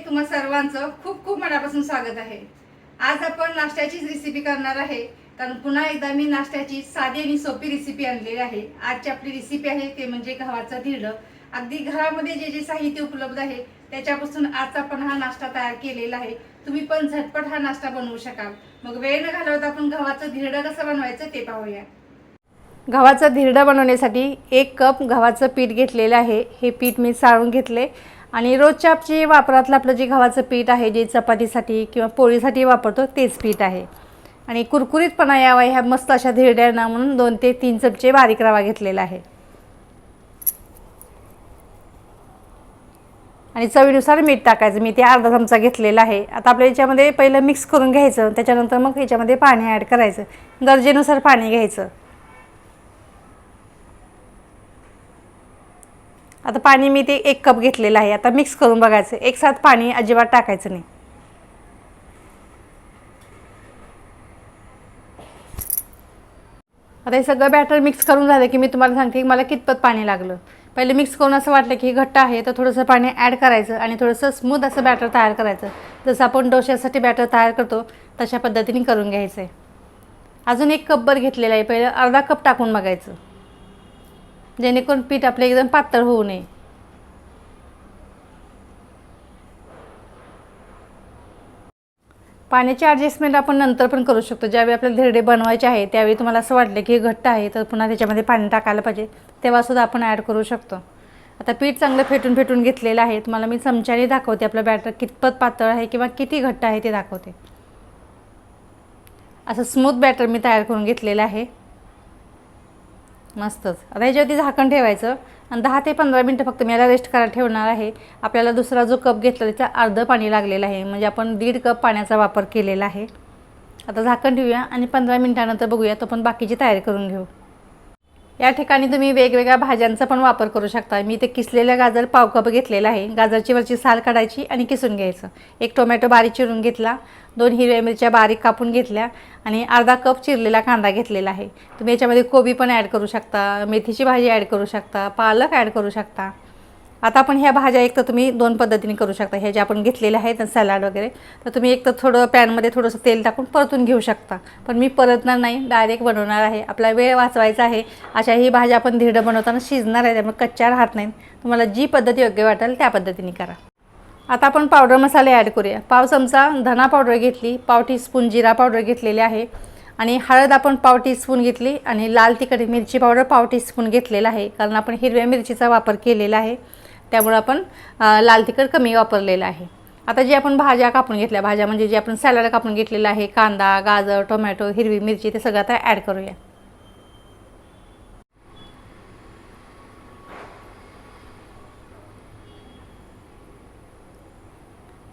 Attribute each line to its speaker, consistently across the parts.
Speaker 1: सर्वांचं खूप खूप मनापासून स्वागत आहे. आज आपण नाश्त्याचीच रेसिपी करणार आहे. कारण पुन्हा एकदा मी नाश्त्याची साधी आणि सोपी रेसिपी आणलेली आहे. आजची आपली रेसिपी आहे ते म्हणजे गव्हाचं धिरडं अगदी घरामध्ये जे जे साहित्य उपलब्ध आहे त्याच्यापासून आज आपण हा नाश्ता तयार केलेला आहे. तुम्ही पण झटपट हा नाश्ता बनवू शकाल. मग वेळ न घालवता आपण गव्हाचं धिरडं कसं बनवायचं ते पाहूया. गव्हाचं धिरडं बनवण्यासाठी एक कप गव्हाचं पीठ घेतलेलं आहे. हे पीठ मी साळून घेतले. आणि रोजच्या जे वापरातलं आपलं जे गव्हाचं पीठ आहे जे चपातीसाठी किंवा पोळीसाठी वापरतो तेच पीठ आहे. आणि कुरकुरीतपणा यावा ह्या मस्त अशा धिरड्यांना म्हणून दोन ते तीन चमचे बारीक रवा घेतलेला आहे. आणि चवीनुसार मीठ टाकायचं मी ते अर्धा चमचा घेतलेला आहे. आता आपल्या याच्यामध्ये पहिलं मिक्स करून घ्यायचं त्याच्यानंतर मग याच्यामध्ये पाणी ॲड करायचं. गरजेनुसार पाणी घ्यायचं. आता पाणी मी ते एक कप घेतलेलं आहे. आता मिक्स करून बघायचं. एक साथ पाणी अजिबात टाकायचं नाही. आता हे सगळं बॅटर मिक्स करून झालं की मी तुम्हाला सांगते की मला कितपत पाणी लागलं. पहिले मिक्स करून असं वाटलं की घट्ट आहे तर थोडंसं पाणी ॲड करायचं आणि थोडंसं स्मूथ असं बॅटर तयार करायचं. जसं आपण डोश्यासाठी बॅटर तयार करतो तशा पद्धतीने करून घ्यायचं आहे अजून एक कपभर घेतलेला आहे. पहिलं अर्धा कप टाकून बघायचं. जेणेकरून पीठ आपलं एकदम पातळ होऊ नये. पाण्याची ॲडजस्टमेंट आपण नंतर पण करू शकतो. ज्यावेळी आपल्याला धिरडे बनवायचे आहे त्यावेळी तुम्हाला असं वाटलं की हे घट्ट आहे तर पुन्हा त्याच्यामध्ये पाणी टाकायला पाहिजे. तेव्हासुद्धा आपण ॲड करू शकतो. आता पीठ चांगलं फेटून फेटून घेतलेलं आहे. तुम्हाला मी चमच्याने दाखवते. आपलं बॅटर कितपत पातळ आहे किंवा किती घट्ट आहे ते दाखवते. असं स्मूथ बॅटर मी तयार करून घेतलेलं आहे. मस्तच. आता ह्याच्यावरती झाकण ठेवायचं. आणि दहा ते पंधरा मिनटं फक्त मी याला रेस्ट करायला ठेवणार आहे. आपल्याला दुसरा जो कप घेतला त्याचा अर्धं पाणी लागलेलं आहे. म्हणजे आपण दीड कप पाण्याचा वापर केलेला आहे. आता झाकण ठेवूया आणि पंधरा मिनटानंतर बघूया. तो पण बाकीची तयारी करून घेऊ. या ठिकाणी तुम्ही वेगवेगळ्या भाज्यांचा पण वापर करू शकता. मी ते किसलेलं गाजर पाव कप घेतलेलं आहे. गाजरची वरची साल काढायची आणि किसून घ्यायचं. एक टोमॅटो बारीक चिरून घेतला. दोन हिरव्या मिरच्या बारीक कापून घेतल्या आणि अर्धा कप चिरलेला कांदा घेतलेला आहे. तुम्ही याच्यामध्ये कोबी पण ॲड करू शकता मेथीची भाजी ॲड करू शकता पालक ॲड करू शकता. आता आपण ह्या भाज्या एक तर तुम्ही दोन पद्धतीने करू शकता. ह्या ज्या आपण घेतलेल्या आहेत सॅलाड वगैरे तर तुम्ही एक तर थोडं पॅनमध्ये थोडंसं तेल टाकून परतून घेऊ शकता. पण मी परतणार नाही डायरेक्ट बनवणार आहे. आपला वेळ वाचवायचा आहे. अशा ही भाज्या आपण धीर्ड बनवताना शिजणार आहे त्यामुळे कच्च्या राहत नाहीत. तुम्हाला जी पद्धती योग्य वाटेल त्या पद्धतीने करा. आता आपण पावडर मसाले ॲड करूया. पाव चमचा धना पावडर घेतली पाव टीस्पून जिरा पावडर घेतलेली आहे. आणि हळद आपण पाव टीस्पून घेतली आणि लाल तिखट मिरची पावडर पाव टीस्पून घेतलेला आहे. कारण आपण हिरव्या मिरचीचा वापर केलेला आहे. त्यामुळे आपण लाल तिखट कमी वापरलेलं आहे. आता जे आपण भाज्या कापून घेतल्या भाज्या म्हणजे जे आपण सॅलड कापून घेतलेलं आहे कांदा गाजर टोमॅटो हिरवी मिरची ते सगळं आता ॲड करूया.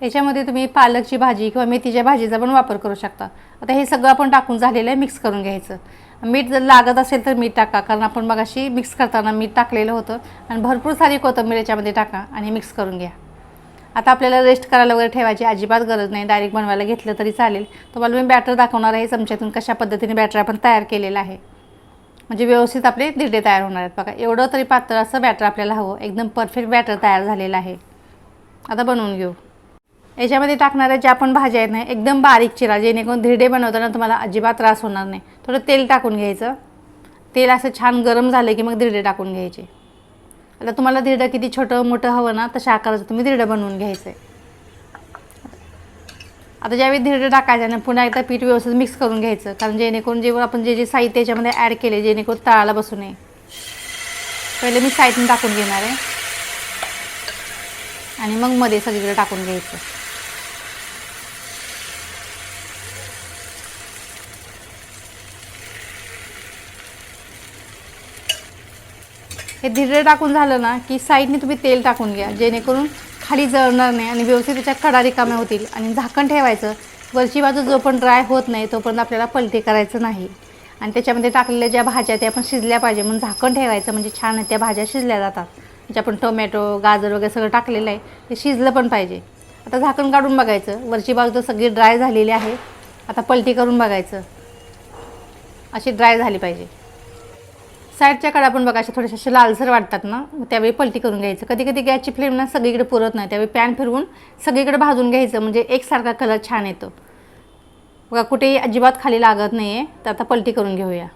Speaker 1: याच्यामध्ये तुम्ही पालकची भाजी किंवा मेथीच्या भाजीचा पण वापर करू शकता. आता हे सगळं आपण टाकून झालेलं आहे मिक्स करून घ्यायचं. मीठ जर लागत असेल तर मीठ टाका कारण आपण मगाशी मिक्स करताना मीठ टाकलेलं होतं. आणि भरपूर सारी कोथंबीर याच्यामध्ये टाका आणि मिक्स करून घ्या. आता आपल्याला रेस्ट करायला वगैरे ठेवायची अजिबात गरज नाही. डायरेक्ट बनवायला घेतलं तरी चालेल. तुम्हाला मी बॅटर दाखवणार आहे चमच्यातून कशा पद्धतीने बॅटर आपण तयार केलेलं आहे. म्हणजे व्यवस्थित आपले दिडे तयार होणार आहेत. बघा एवढं तरी पातळ असं बॅटर आपल्याला हवं. एकदम परफेक्ट बॅटर तयार झालेलं आहे. आता बनवून घेऊ. याच्यामध्ये टाकणाऱ्या ज्या पण भाज्या आहेत ना एकदम बारीक चिरा जेणेकरून धिरडे बनवताना तुम्हाला अजिबात त्रास होणार नाही. थोडं तेल टाकून घ्यायचं. तेल असं छान गरम झालं की मग धिरडे टाकून घ्यायचे. आता तुम्हाला धिरडं किती छोटं मोठं हवं ना तशा आकाराचं तुम्ही धिरडं बनवून घ्यायचं आहे आता ज्यावेळी धिरडं टाकायचं ना पुन्हा एकदा पीठ व्यवस्थित मिक्स करून घ्यायचं कारण जेणेकरून जेव्हा आपण जे जे साहित्य याच्यामध्ये ॲड केले जेणेकरून तळाला बसू नये. पहिले मी साईडने टाकून घेणार आहे. आणि मग मध्ये सगळीकडे टाकून घ्यायचं. हे धिरडे टाकून झालं ना की साईडने तुम्ही तेल टाकून घ्या जेणेकरून खाली जळणार नाही आणि व्यवस्थित त्याच्या कडा रिकाम्या होतील आणि झाकण ठेवायचं. वरची बाजू जो पण ड्राय होत नाही तोपर्यंत आपल्याला पलटी करायचं नाही. आणि त्याच्यामध्ये टाकलेल्या ज्या भाज्या त्या आपण शिजल्या पाहिजे. म्हणून झाकण ठेवायचं म्हणजे छान त्या भाज्या शिजल्या जातात. म्हणजे आपण टोमॅटो गाजर वगैरे सगळं टाकलेलं आहे ते शिजलं पण पाहिजे. आता झाकण काढून बघायचं. वरची बाजू तर सगळी ड्राय झालेली आहे. आता पलटी करून बघायचं. अशी ड्राय झाली पाहिजे. साईडच्या कडा पण बघा अशा थोड्याशा अशा लालसर वाटतात ना त्यावेळी पलटी करून घ्यायचं. कधी कधी गॅसची फ्लेम ना सगळीकडे पुरत नाही त्यावेळी पॅन फिरवून सगळीकडे भाजून घ्यायचं म्हणजे एकसारखा कलर छान येतो. बघा कुठेही अजिबात खाली लागत नाही आहे तर आता पलटी करून घेऊया.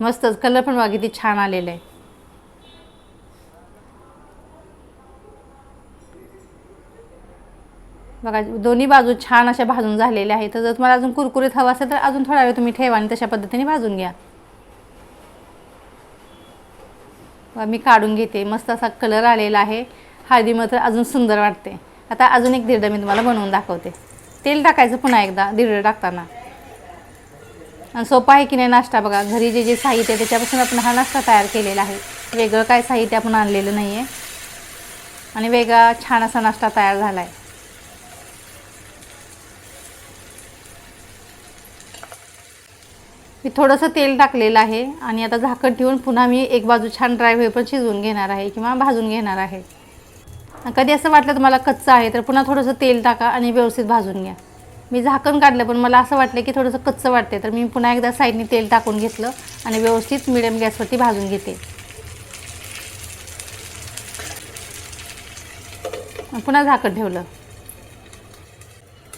Speaker 1: मस्तच कलर पण बघा किती छान आलेलं आहे. बघा दोन्ही बाजू छान अशा भाजून झालेल्या आहेत. तर जर तुम्हाला अजून कुरकुरीत हवं असेल तर अजून थोडा वेळ तुम्ही ठेवा आणि तशा पद्धतीने भाजून घ्या. बघा, मी काढून घेते. मस्त असा कलर आलेला आहे. हळदी मात्र अजून सुंदर वाटते. आता अजून एक धिरडं मी तुम्हाला बनवून दाखवते. तेल टाकायचं पुन्हा एकदा धिरडं टाकताना. आणि सोपा आहे की नाही नाश्ता बघा. घरी जे जे साहित्य आहे त्याच्यापासून आपण हा नाश्ता तयार केलेला आहे. वेगळं काय साहित्य आपण आणलेलं नाही आहे आणि वेगळा छान असा नाश्ता तयार झाला आहे मी थोडंसं तेल टाकलेलं आहे आणि आता झाकण ठेवून पुन्हा मी एक बाजू छान ड्राय होईपर्यंत शिजवून घेणार आहे किंवा भाजून घेणार आहे. कधी असं वाटलं तुम्हाला कच्चं आहे तर पुन्हा थोडंसं तेल टाका आणि व्यवस्थित भाजून घ्या. मी झाकण काढलं पण मला असं वाटलं की थोडंसं कच्चं वाटते तर मी पुन्हा एकदा साईडने तेल टाकून घेतलं आणि व्यवस्थित मिडियम गॅसवरती भाजून घेते. पुन्हा झाकण ठेवलं.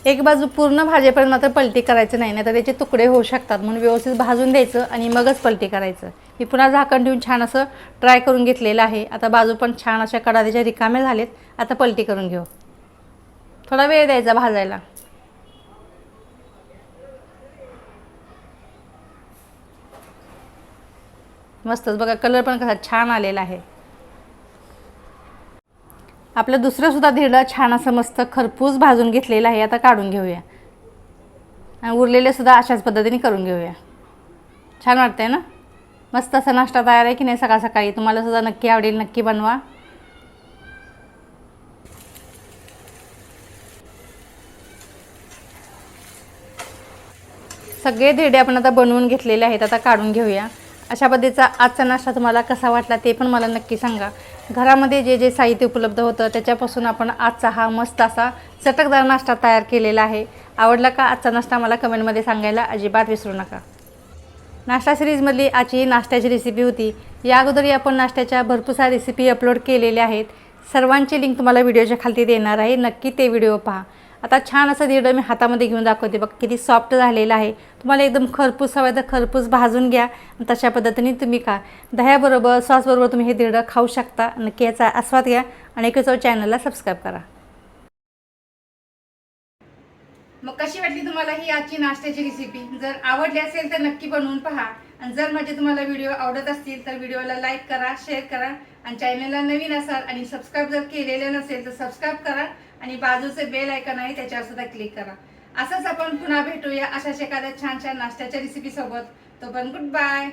Speaker 1: एक बाजू पूर्ण भाजेपर्यंत मात्र पलटी करायचं नाही तर त्याचे तुकडे होऊ शकतात. म्हणून व्यवस्थित भाजून द्यायचं आणि मगच पलटी करायचं. मी पुन्हा झाकण ठेवून छान असं ट्राय करून घेतलेलं आहे. आता बाजू पण छान अशा कडाद्याच्या रिकाम्या झालेत. आता पलटी करून घेऊ. थोडा वेळ द्यायचा भाजायला. मस्तच बघा कलर पण कसा छान आलेला आहे. आपलं दुसरं सुद्धा धिरडं छान असं मस्त खरपूस भाजून घेतलेलं आहे आता काढून घेऊया. आणि उरलेले सुद्धा अशाच पद्धतीने करून घेऊया. छान वाटतंय ना? मस्त असा नाश्ता तयार आहे की नाही सकाळ सकाळी? तुम्हाला सुद्धा नक्की आवडेल नक्की बनवा. सगळे धिरडे आपण आता बनवून घेतलेले आहेत आता काढून घेऊया. अशा पद्धतीचा आजचा नाश्ता तुम्हाला कसा वाटला ते पण मला नक्की सांगा. घरामध्ये जे जे साहित्य उपलब्ध होतं त्याच्यापासून आपण आजचा हा मस्त असा चटकदार नाश्ता तयार केलेला आहे. आवडला का आजचा नाश्ता मला कमेंटमध्ये सांगायला अजिबात विसरू नका. नाश्ता सिरीजमधली आजची नाश्त्याची रेसिपी होती. या अगोदरही आपण नाश्त्याच्या भरपूर साऱ्या रेसिपी अपलोड केलेल्या आहेत. सर्वांची लिंक तुम्हाला व्हिडिओच्या खालती देणार आहे. नक्की ते व्हिडिओ पहा. आता छान असं धिरडं मी हातामध्ये घेऊन दाखवते. बघ किती सॉफ्ट झालेलं आहे. तुम्हाला एकदम खरपूस हवं तर खरपूस भाजून घ्या तशा पद्धतीने तुम्ही खा. दह्याबरोबर सॉसबरोबर तुम्ही हे धिरडं खाऊ शकता. नक्की याचा आस्वाद घ्या आणि एक चॅनलला सबस्क्राईब करा. मग कशी वाटली तुम्हाला ही आजची नाश्त्याची रेसिपी जर आवडली असेल तर नक्की बनवून पहा. आणि जर माझे तुम्हाला व्हिडिओ आवडत असतील तर व्हिडिओला लाईक करा शेअर करा. आणि चॅनलला नवीन असाल आणि सबस्क्राईब जर केलेलं नसेल तर सबस्क्राईब करा. आणि बाजूचे बेल ऐकन आहे त्याच्यावर सुद्धा क्लिक करा. असंच आपण पुन्हा भेटूया अशाच एखाद्या छान छान नाश्त्याच्या रेसिपी सोबत. तो पण गुड बाय